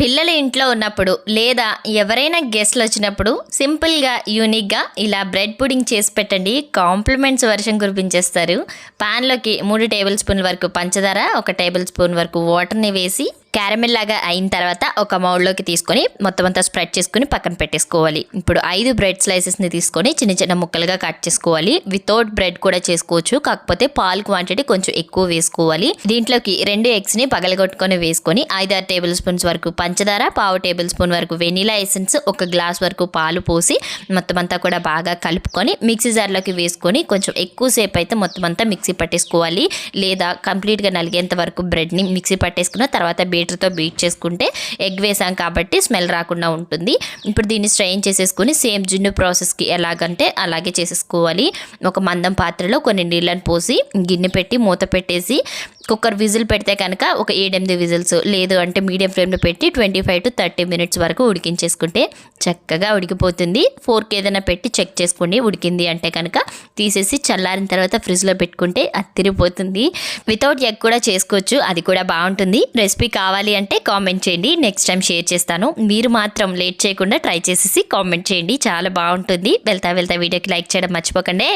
పిల్లలు ఇంట్లో ఉన్నప్పుడు లేదా ఎవరైనా గెస్ట్లు వచ్చినప్పుడు సింపుల్గా యూనిక్గా ఇలా బ్రెడ్ పుడింగ్ చేసి పెట్టండి. కాంప్లిమెంట్స్ వర్షం కురిపించేస్తారు. పాన్లోకి మూడు టేబుల్ స్పూన్ల వరకు పంచదార ఒక టేబుల్ స్పూన్ వరకు వాటర్ని వేసి క్యారమెల్ లాగా అయిన తర్వాత ఒక మౌల్డ్లోకి తీసుకొని మొత్తం అంతా స్ప్రెడ్ చేసుకుని పక్కన పెట్టేసుకోవాలి. ఇప్పుడు ఐదు బ్రెడ్ స్లైసెస్ని తీసుకొని చిన్న చిన్న ముక్కలుగా కట్ చేసుకోవాలి. వితౌట్ బ్రెడ్ కూడా చేసుకోవచ్చు. కాకపోతే పాలు క్వాంటిటీ కొంచెం ఎక్కువ వేసుకోవాలి. దీంట్లోకి రెండు ఎగ్స్ని పగలగొట్టుకొని వేసుకొని ఐదారు టేబుల్ స్పూన్స్ వరకు పంచదార పావు టేబుల్ స్పూన్ వరకు వెనీలా ఎసెన్స్ ఒక గ్లాస్ వరకు పాలు పోసి మొత్తం అంతా కూడా బాగా కలుపుకొని మిక్సీ జార్లోకి వేసుకొని కొంచెం ఎక్కువసేపు అయితే మొత్తం అంతా మిక్సీ పట్టేసుకోవాలి. లేదా కంప్లీట్గా నలిగేంత వరకు బ్రెడ్ని మిక్సీ పట్టేసుకున్న తర్వాత బీటర్తో బీట్ చేసుకుంటే ఎగ్ వేసాం కాబట్టి స్మెల్ రాకుండా ఉంటుంది. ఇప్పుడు దీన్ని స్ట్రెయిన్ చేసేసుకొని సేమ్ జున్ను ప్రాసెస్కి ఎలాగంటే అలాగే చేసేసుకోవాలి. ఒక మందం పాత్రలో కొన్ని నీళ్ళని పోసి గిన్నె పెట్టి మూత పెట్టేసి కుక్కర్ విజిల్ పెడితే కనుక ఒక ఏడెనిమిది విజిల్స్ లేదు అంటే మీడియం ఫ్లేమ్లో పెట్టి twenty five to thirty minutes వరకు ఉడికించేసుకుంటే చక్కగా ఉడికిపోతుంది. ఫోర్క్ ఏదైనా పెట్టి చెక్ చేసుకోండి ఉడికింది అంటే కనుక తీసేసి చల్లారిన తర్వాత ఫ్రిడ్జ్లో పెట్టుకుంటే అత్తిరిపోతుంది. వితౌట్ ఎగ్ కూడా చేసుకోవచ్చు అది కూడా బాగుంటుంది. రెసిపీ కావాలి అంటే కామెంట్ చేయండి నెక్స్ట్ టైం షేర్ చేస్తాను. మీరు మాత్రం లేట్ చేయకుండా ట్రై చేసేసి కామెంట్ చేయండి చాలా బాగుంటుంది. వెళ్తా వెళ్తా వీడియోకి లైక్ చేయడం మర్చిపోకండి.